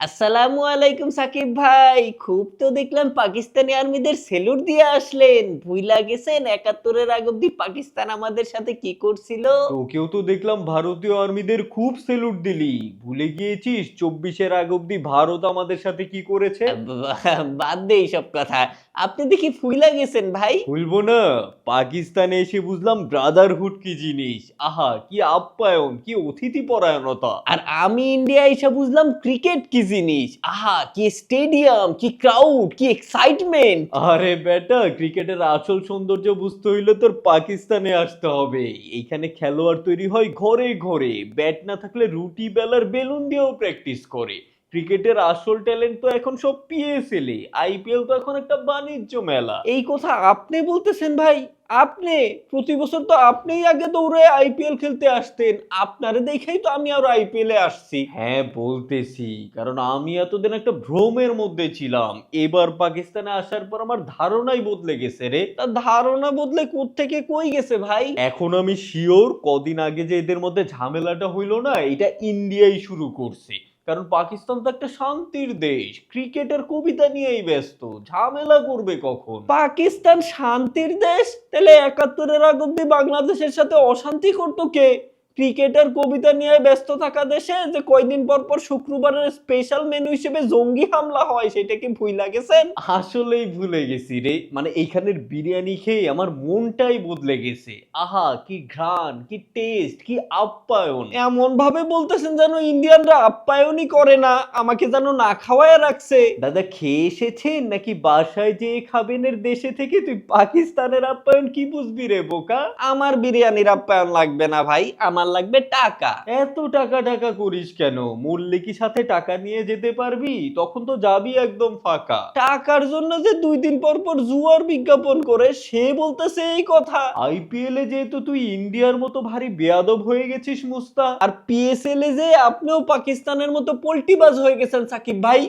আসসালামু আলাইকুম সাকিব ভাই। খুব তো দেখলাম পাকিস্তানি আর্মিদের সেলুট দিয়ে আসলেন। ভুইলা গেছেন একাত্তরের আগ অব্দি পাকিস্তান আমাদের সাথে কি করছিল? তোকেও তো দেখলাম ভারতীয় আর্মিদের খুব সেলুট দিলি। ভুলে গিয়েছিস? চব্বিশের আগ অব্দি ভারত আমাদের সাথে কি করেছে? বাদ দে এইসব কথা। আপনি দেখি ফুইলা গেছেন ভাই। ভুলবো না পাকিস্তানে এসে বুঝলাম ব্রাদারহুড কি জিনিস। আহা কি আপ্যায়ন কি অতিথি পরায়ণতা আর আমি ইন্ডিয়া এসে বুঝলাম ক্রিকেট কি জিনিস। আহা কি স্টেডিয়াম কি ক্রাউড কি এক্সাইটমেন্ট আরে বেটা ক্রিকেটের আসল সৌন্দর্য বুঝতে হইলে তোর পাকিস্তানে আসতে হবে। এইখানে খেলোয়াড় তৈরি হয় ঘরে ঘরে। ব্যাট না থাকলে রুটি বেলার বেলুন দিয়েও প্র্যাকটিস করে। ক্রিকেটের আসল ট্যালেন্ট তো এখন সব পিএসএল এ আইপিএল তো এখন একটা বাণিজ্য মেলা। এই কথা আপনি বলতেছেন ভাই আপনি প্রতি বছর তো আপনিই আগে দৌড়ে আইপিএল খেলতে আসতেন। আপনারে দেখেই তো আমি আর আইপিএল এ আসছি। হ্যাঁ বলতেছি। কারণ আমি এতদিন একটা ভ্রমের মধ্যে ছিলাম। এবার পাকিস্তানে আসার পর আমার ধারণাই বদলে গেছে রে। তা ধারণা বদলে থেকে কই গেছে ভাই? এখন আমি শিওর কদিন আগে যে এদের মধ্যে ঝামেলাটা হইল না এটা ইন্ডিয়াই শুরু করছে। কারণ পাকিস্তান তো একটা শান্তির দেশ। ক্রিকেটের কবিতা নিয়েই ব্যস্ত। ঝামেলা করবে কখন? পাকিস্তান শান্তির দেশ? তাহলে একাত্তরের আগ অব্দি বাংলাদেশের সাথে অশান্তি করতো কে? ক্রিকেটের কবিতা নিয়ে ব্যস্ত থাকা দেশে যে কয়দিন পর পর শুক্রবারের স্পেশাল মেনু হিসেবে জঙ্গি হামলা হয় সেটা কি ভুইলা গেছেন আসলেই ভুলে গেছি রে। মানে এইখানের বিরিয়ানি খেয়ে আমার মনটাই বদলে গেছে। আহা কি ঘ্রাণ কি টেস্ট কি আপ্যায়ন। এমন ভাবে বলতেছেন যেন ইন্ডিয়ানরা আপ্যায়নই করে না আমাকে যেন না খাওয়ায় রাখছে। দাদা খেয়ে এসেছেন? নাকি বাসায় যে খাবেনের দেশে থেকে? তুই পাকিস্তানের আপ্যায়ন কি বুঝবি রে বোকা? আমার বিরিয়ানির আপ্যায়ন লাগবে না ভাই আমার লাগবে টাকা। এত টাকা টাকা করিস কেন? মরলে কি সাথে টাকা নিয়ে যেতে পারবি? তখন তো যাবি একদম ফাঁকা। টাকার জন্য যে দুই দিন পর পর জুয়ার বিজ্ঞাপন করে সে বলতেছে এই কথা। আইপিএল এ যেহেতু তুই ইন্ডিয়ার মতো ভারী বেয়াদব হয়ে গেছিস মুস্তা আর পিএসএল এ যে আপনিও পাকিস্তানের মতো পোল্টিবাজ হয়ে গেছেন সাকিব ভাই।